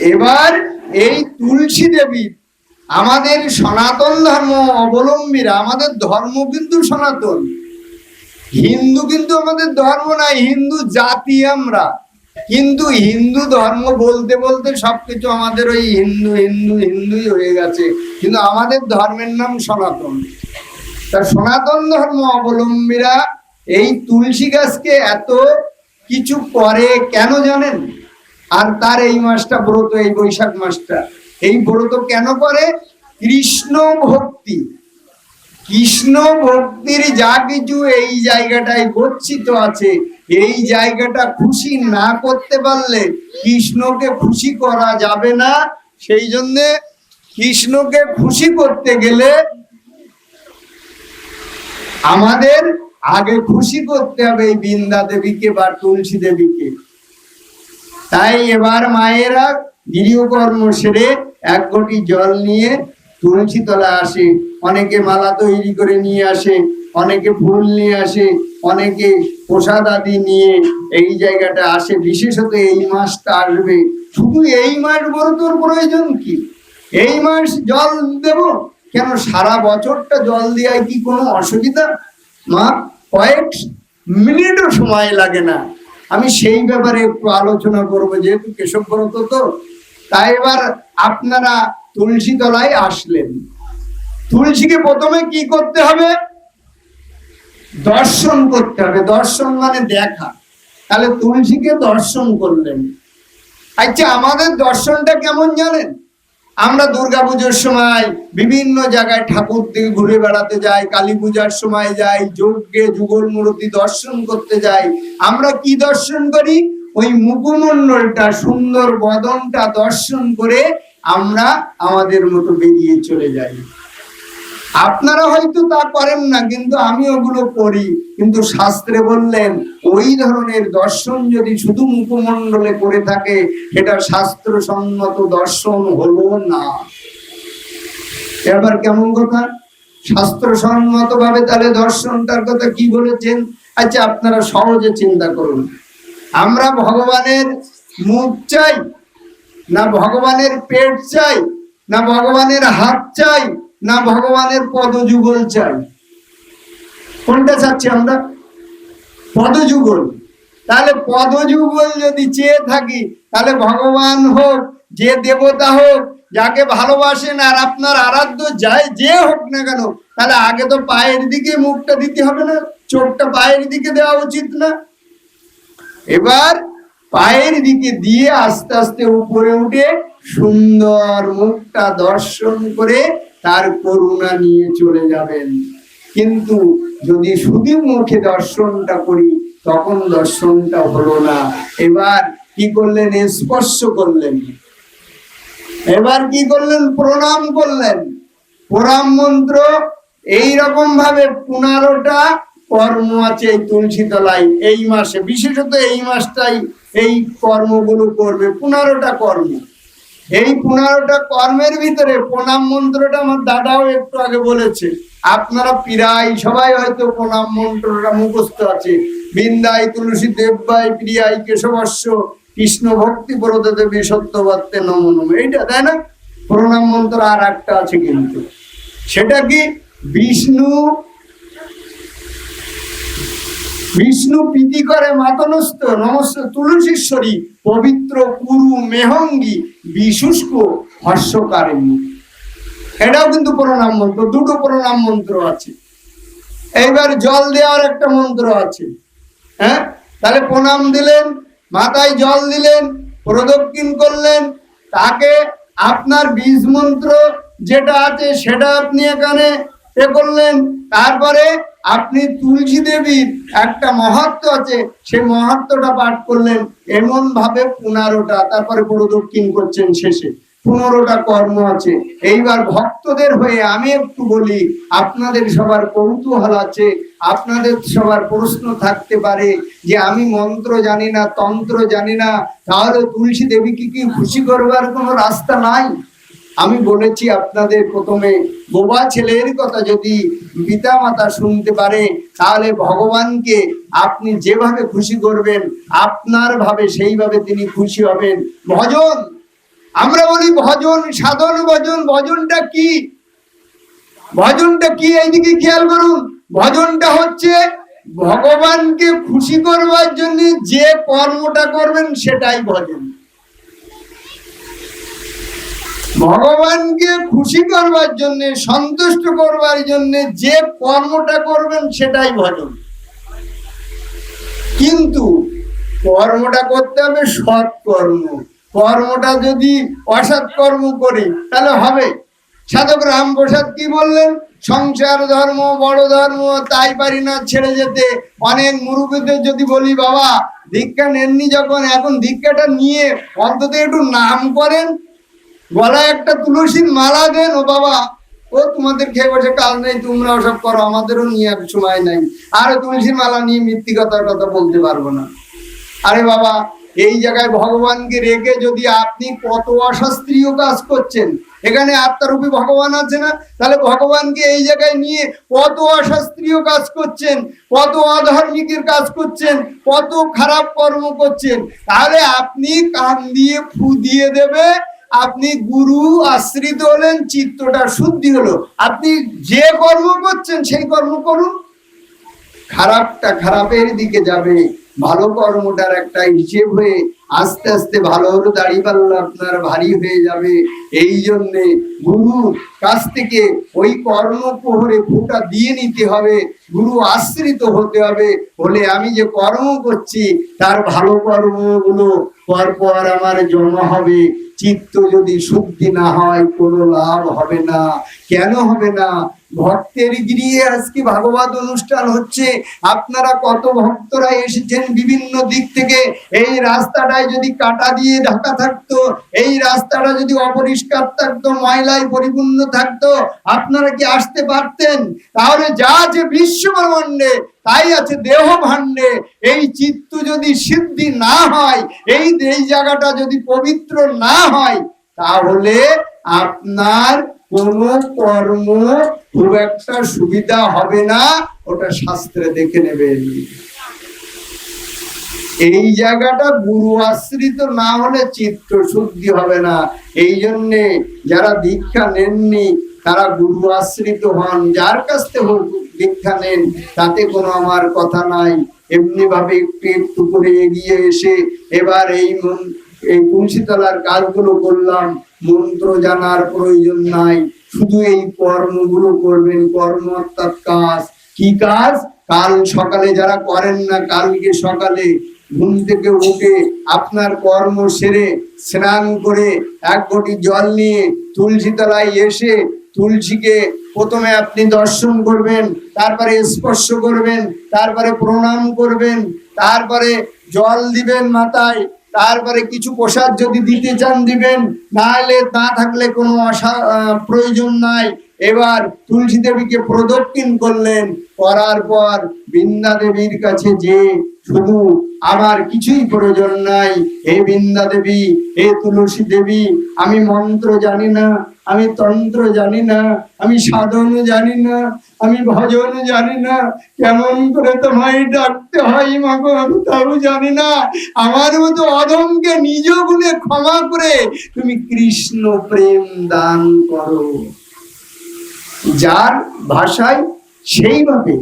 এবার এই তুলসী দেবী আমাদের সনাতন ধর্ম অবলম্বীরা, আমাদের ধর্ম কিন্তু সনাতন। হিন্দু কিন্তু আমাদের ধর্ম নাই, হিন্দু জাতি আমরা। কিন্তু হিন্দু ধর্ম বলতে বলতে সবকিছু আমাদের ওই হিন্দু হিন্দু, হিন্দুই হয়ে গেছে। কিন্তু আমাদের ধর্মের নাম সনাতন। তা সনাতন ধর্ম অবলম্বীরা এই তুলসী গাছকে এত কিছু করে কেন জানেন? আর তার এই মাসটা? ব্রত, এই বৈশাখ মাসটা। এই ব্রত কেন করে? কৃষ্ণ ভক্তি। কৃষ্ণ ভক্তির যা কিছু এই জায়গাটায় গচ্ছিত আছে, এই জায়গাটা খুশি না করতে পারলে কৃষ্ণকে খুশি করা যাবে না। সেই জন্যে কৃষ্ণকে খুশি করতে গেলে আমাদের আগে খুশি করতে হবে এই বৃন্দা দেবীকে বা তুলসী দেবীকে। তাই এবার মায়েরা গৃহকর্ম সেরে এক ঘটি জল নিয়ে তুলসী তলা আসে। অনেকে মালা তৈরি করে নিয়ে আসে, অনেকে ফুল নিয়ে আসে, অনেকে প্রসাদ আদি নিয়ে এই জায়গাটা আসে। বিশেষত এই মাসটা আসবে। শুধু এই মাস তোর প্রয়োজন কি? এই মাস জল দেব কেন? সারা বছরটা জল দেওয়ায় কি কোনো অসুবিধা? মা, কয়েক মিনিটও সময় লাগে না। আমি সেই ব্যাপারে একটু আলোচনা করব, যেহেতু কেশব ব্রত তো তাই এবার আপনারা তুলসী তলায় আসলেন। তুলসীকে প্রথমে কি করতে হবে? দর্শন করতে হবে। দর্শন মানে দেখা। তাহলে তুলসীকে দর্শন করলেন। আচ্ছা আমাদের দর্শনটা কেমন জানেন? আমরা দুর্গাপুজোর সময় বিভিন্ন জায়গায় ঠাকুর দিয়ে ঘুরে বেড়াতে যাই, কালী পূজার সময় যাই, যজ্ঞে যুগল মূর্তি দর্শন করতে যাই। আমরা কি দর্শন করি? ওই মুকুমন্ডলটা সুন্দর বদনটা দর্শন করে আমরা আমাদের মতো বেরিয়ে চলে যাই। আপনারা হয়তো তা করেন না, কিন্তু আমি ওগুলো করি। কিন্তু শাস্ত্রে বললেন, ওই ধরনের দর্শন যদি শুধু মুখমণ্ডলে করে থাকে এটা শাস্ত্র সম্মত দর্শন হলো না। এবার কেমন কথা? শাস্ত্র সম্মত ভাবে তাহলে দর্শনটার কথা কি বলেছেন? আচ্ছা আপনারা সহজে চিন্তা করুন। আমরা ভগবানের মুখ চাই, না ভগবানের পেট চাই, না ভগবানের হাত চাই না ভগবানের পদযুগল চাই। কোনটা চাচ্ছি আমরা? পদযুগল। তাহলে পদযুগল যদি চেয়ে থাকি, তাহলে ভগবান হোক, যে দেবতা হোক, যাকে ভালোবাসেন আর আপনার আরাধ্য যায় যে হোক না কেন, তাহলে আগে তো পায়ের দিকে মুখটা দিতে হবে না, চোখটা পায়ের দিকে দেওয়া উচিত না। এবার পায়ের দিকে দিয়ে আস্তে আস্তে উপরে উঠে সুন্দর মুখটা দর্শন করে তার করুণা নিয়ে চলে যাবেন। কিন্তু যদি শুধু মুখে দর্শনটা করি, তখন দর্শনটা হলো না। এবার কি করলেন? স্পর্শ করলেন। এবার কি করলেন? প্রণাম করলেন। প্রণাম মন্ত্র এই রকম ভাবে পনেরোটা কর্ম আছে এই তুলসী তলায় এই মাসে, বিশেষত এই মাসটাই এই কর্মগুলো করবে, পনেরোটা কর্ম। এই পনেরোটা কর্মের ভিতরে প্রণাম মন্ত্রটা আমার দাদাও একটু আগে বলেছে। আপনারা প্রায় সবাই হয়তো প্রণাম মন্ত্রটা মুখস্থ আছে। বিন্দাই তুলসী দেববাই, প্রিয়াই কেশবর্ষ কৃষ্ণ ভক্তি ব্রত দেবী সত্যবাত্তে নম নম। এইটা, তাই না? প্রণাম মন্ত্র আর একটা আছে কিন্তু। সেটা কি? বিষ্ণু বিষ্ণু প্রীতি করে মাতনস্থ নমস্ত তুলসীশ্বরী, পবিত্র কুরু মেহঙ্গি, বিশুষ্ক, হর্ষকারিণী। এটাও কিন্তু প্রণাম মন্ত্র, দুটো প্রণাম মন্ত্র আছে। এইবার জল দেওয়ার একটা মন্ত্র আছে। হ্যাঁ? তাহলে প্রণাম দিলেন, মাথায় জল দিলেন, প্রদক্ষিণ করলেন, তাকে আপনার বীজ মন্ত্র যেটা আছে সেটা আপনি এখানে এ করলেন, তারপরে আপনি তুলসী দেবীর একটা মহত্ব আছে সেই মহত্বটা পাঠ করলেন এমন ভাবে পনেরোটা, তারপরে প্রদক্ষিণ করছেন শেষে। পনেরোটা কর্ম আছে। এইবার ভক্তদের হয়ে আমি একটু বলি, আপনাদের সবার কৌতূহল আছে, আপনাদের সবার প্রশ্ন থাকতে পারে যে আমি মন্ত্র জানি না, তন্ত্র জানি না, তাহলে তুলসী দেবীকে কি খুশি করবার কোনো রাস্তা নাই? আমি বলেছি আপনাদের প্রথমে বোবা ছেলের কথা যদি পিতা মাতা শুনতে পারে, তাহলে ভগবানকে আপনি যেভাবে খুশি করবেন, আপনার ভাবে সেইভাবে তিনি খুশি হবেন। ভজন! আমরা বলি, ভজন সাধন, ভজন, ভজনটা কি? ভজনটা কি? এইদিকে খেয়াল করুন, ভজনটা হচ্ছে ভগবানকে খুশি করবার জন্য যে কর্মটা করবেন, সেটাই ভজন। ভগবানকে খুশি করবার জন্য, সন্তুষ্ট করবার জন্য যে কর্মটা করবেন সেটাই ভজন। কিন্তু কর্মটা করতে হবে সৎ কর্ম কর্মটা যদি অসৎ কর্ম করি, তাহলে হবে। সাধক রামপ্রসাদ কি বললেন? সংসার ধর্ম, বড় ধর্ম, তাই পারি না ছেড়ে যেতে। অনেক মুরুবীদের যদি বলি, বাবা দীক্ষা নেননি যখন, এখন দীক্ষাটা নিয়ে অন্তত একটু নাম করেন। গলায় একটা তুলসীর মালা দেন ও বাবা। ও তোমাদের খেয়ে বসে কাজ নেই, তোমরা ওসব করো, আমাদেরও নিয়ে আর সময় নাই। আর তুলসীর মালা নিয়ে মিথ্যি কথার কথা বলতে পারব না। আরে বাবা, এই জায়গায় ভগবানকে রেখে যদি আপনি কত অশাস্ত্রীয় কাজ করছেন, এখানে আত্মারূপী ভগবান আছে না? তাহলে ভগবানকে এই জায়গায় নিয়ে কত অশাস্ত্রীয় কাজ করছেন, কত অধার্মিকের কাজ করছেন, কত খারাপ কর্ম করছেন, তাহলে আপনি কান দিয়ে ফু দিয়ে দেবে আপনি গুরু আশ্রিত হলেন, চিত্তটা শুদ্ধি হলো। আপনি যে কর্ম করছেন, সেই কর্ম করুন। খারাপটা খারাপের দিকে যাবে। ভালো কর্মটার একটা হিসেব হয়ে আস্তে আস্তে ভালো হলো, দাঁড়িয়ে পাল্লা আপনার ভারী হয়ে যাবে। এই জন্যে গুরু কাছ থেকে ওই কর্ম প্রহরে ফুটা দিয়ে নিতে হবে। গুরু আশ্রিত হতে হবে। বলে, আমি যে কর্ম করছি, তার ভালো কর্মগুলো পর পর আমার জমা হবে। চিত্ত যদি শুদ্ধি না হয় কোনো লাভ হবে না। কেন হবে না? ভক্তের গৃহে আজকে ভাগবত অনুষ্ঠান হচ্ছে। আপনারা কত ভক্তরা এসেছেন বিভিন্ন দিক থেকে। এই রাস্তাটায় যদি কাটা দিয়ে ঢাকা থাকতো, এই রাস্তাটা যদি অপরিষ্কার থাকতো, ময়লায় পরিপূর্ণ থাকতো, আপনারা কি আসতে পারতেন? তাহলে যা আছে বিশ্ব ব্রহ্মাণ্ডে, তাই আছে দেহ ভাণ্ডে। এই চিত্ত যদি সিদ্ধি না হয়, এই এই জায়গাটা যদি পবিত্র না হয়, তাহলে আপনার কোন কর্ম খুব একটা সুবিধা হবে না, ওটা শাস্ত্রে দেখে নেবেন। এই জায়গাটা গুরু আশ্রিত না হলে চিত্ত শুদ্ধি হবে না। এই জন্যে যারা দীক্ষা নেননি, তারা গুরু আশ্রিত হন। যার কাছ থেকে দীক্ষা নেন, তাতে কোনো আমার কথা নাই। এমনি ভাবে একটু একটু করে এগিয়ে এসে এবার এই এই তুলসীতলার কাজগুলো করলাম। মন্ত্র জানার প্রয়োজন নাই। শুধু এই কর্মগুলো করবেন, কর্ম অর্থাৎ কাজ। কি কাজ? কাল সকালে যারা করেন না, কালকে সকালে ঘুম থেকে উঠে আপনার কর্ম সেরে স্নান করে এক ঘটি জল নিয়ে তুলসী তলায় এসে তুলসীকে প্রথমে আপনি দর্শন করবেন, তারপরে স্পর্শ করবেন, তারপরে প্রণাম করবেন, তারপরে জল দিবেন মাথায়। তারপরে কিছু প্রসাদ যদি দিতে চান দিবেন, নাহলে না থাকলে কোনো প্রয়োজন নাই। এবার তুলসী দেবীকে প্রদক্ষিণ করলেন। করার পর বৃন্দা দেবীর কাছে যে শুধু আমার কিছুই প্রয়োজন নাই, হে বৃন্দা দেবী, হে তুলসী দেবী, আমি মন্ত্র জানি না। আমি তন্ত্র জানি না, আমি সাধন জানি না, আমি ভজন জানি না। কেমন করে তোমায় ডাকতে হয় মাগো, আমি তাও জানি না। আমার মতো অধমকে নিজ গুণে ক্ষমা করে তুমি কৃষ্ণ প্রেম দান করো। যার ভাষায় সেইভাবে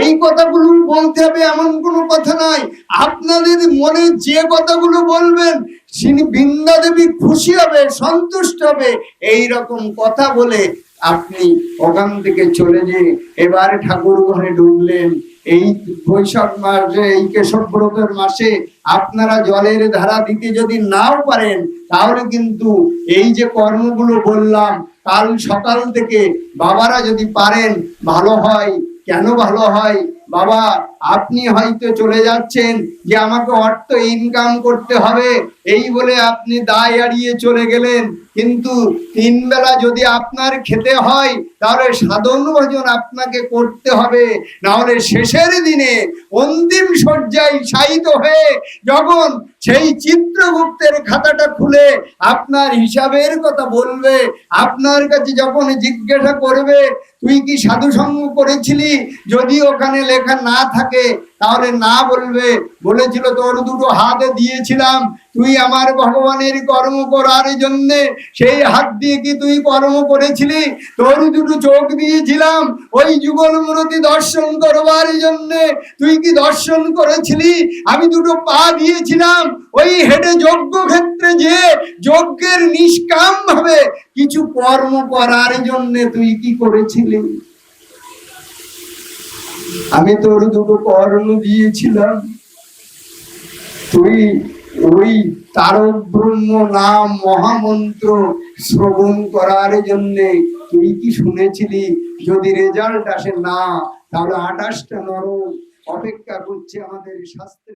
এই কথাগুলো বলতে হবে এমন কোনো কথা নাই। আপনাদের মনে যে কথাগুলো বলবেন তিনি বৃন্দা দেবী খুশি হবে, সন্তুষ্ট হবে এই রকম কথা বলে আপনি ওখান থেকে চলে যে এবারে ঠাকুর ঘরে ঢুকলেন। এই বৈশাখ মাসে, এই কেশব ব্রতের মাসে আপনারা জলের ধারা দিতে যদি নাও পারেন, তাহলে কিন্তু এই যে কর্মগুলো বললাম, কাল সকাল থেকে বাবারা যদি পারেন, ভালো হয়। কেন ভালো হয়? বাবা আপনি হয়তো চলে যাচ্ছেন যে আমাকে অর্থ ইনকাম করতে হবে। এই বলে আপনি দায় এড়িয়ে চলে গেলেন। কিন্তু তিন বেলা যদি আপনার খেতে হয়, তাহলে সাধন ভোজন আপনাকে করতে হবে। না হলে শেষের দিনে অন্তিম শয্যায় শায়িত হয়ে যখন সেই চিত্রগুপ্তের খাতাটা খুলে আপনার হিসাবের কথা বলবে, আপনার কাছে যখন জিজ্ঞাসা করবে, তুই কি সাধু সঙ্গ করেছিলি? যদি ওখানে লেখা না থাকে তাহলে না বলবে। বলেছিল, তোর দুটো হাতে দিয়েছিলাম। তুই আমার ভগবানের কর্ম করার জন্য। সেই হাত দিয়ে কি তুই কর্ম করেছিলি? তোর দুটো চোখ দিয়েছিলাম ওই যুগল মূর্তি দর্শন করবার জন্য। তুই কি দর্শন করেছিলি? আমি দুটো পা দিয়েছিলাম। ওই হেঁটে যজ্ঞ ক্ষেত্রে যে যজ্ঞের নিষ্কাম ভাবে কিছু কর্ম করার জন্যে তুই কি করেছিলি? আমি তোর দুটো কর্ম দিয়েছিলাম। তুই ওই তারক ব্রহ্ম নাম মহামন্ত্র শ্রবণ করার জন্য তুই কি শুনেছিলি? যদি রেজাল্ট আসে না, তাহলে আঠাশটা নরম অপেক্ষা করছে আমাদের শাস্ত্রে।